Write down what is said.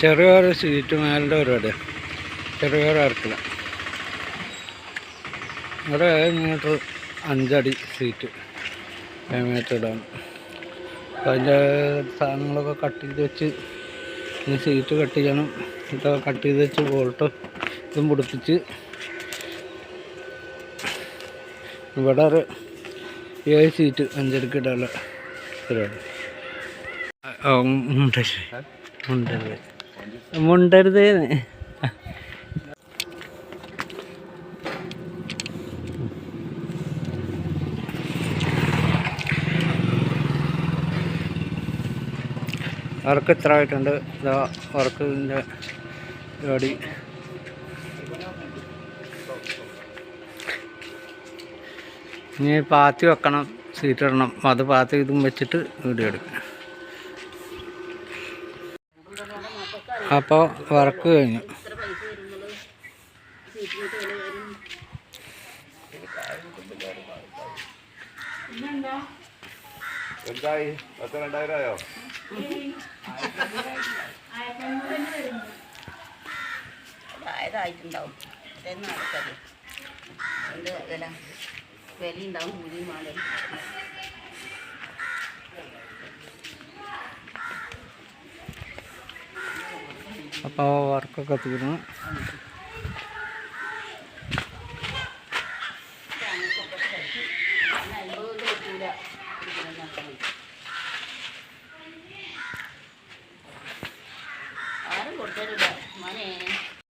ചെറിയൊരു സീറ്റ് മേലിന്റെ പരിപാടി ചെറിയൊരു ഇറക്കില്ല ഇവിടെ ഏഴ് മീറ്റർ അഞ്ചടി സീറ്റ് ഏഴ് മീറ്റർ ഇടാൻ അപ്പോൾ അതിന്റെ സാധനങ്ങളൊക്കെ കട്ട് ചെയ്ത് വെച്ച് ഇനി സീറ്റ് കട്ട് ചെയ്യണം ഇതൊക്കെ കട്ട് ചെയ്ത് വെച്ച് ബോൾട്ട് ഇതും പിടിപ്പിച്ച് ഇവിടെ ഒരു ഏഴ് സീറ്റ് അഞ്ചടിക്ക് ഇടാനുള്ള പരിപാടി ഉണ്ട് മുണ്ടരുത് മുണ്ടരുത്. വർക്ക് എത്ര ആയിട്ടുണ്ട്. ഇതാ വർക്കിന്റെ പരിപാടി ഇനി പാത്തി വെക്കണം സീറ്റ് ഇടണം അത് പാത്തി ഇതും വെച്ചിട്ട് വീഡിയോ എടുക്കണം അപ്പോൾ വർക്ക് കഴിഞ്ഞു. എന്തായി പത്ത് രണ്ടായിരം ആയോ വില? വിലയുണ്ടാവും കൂലിയും അപ്പോൾ വർക്കൊക്കെ തീർന്നു. കൊടുത്തരുത്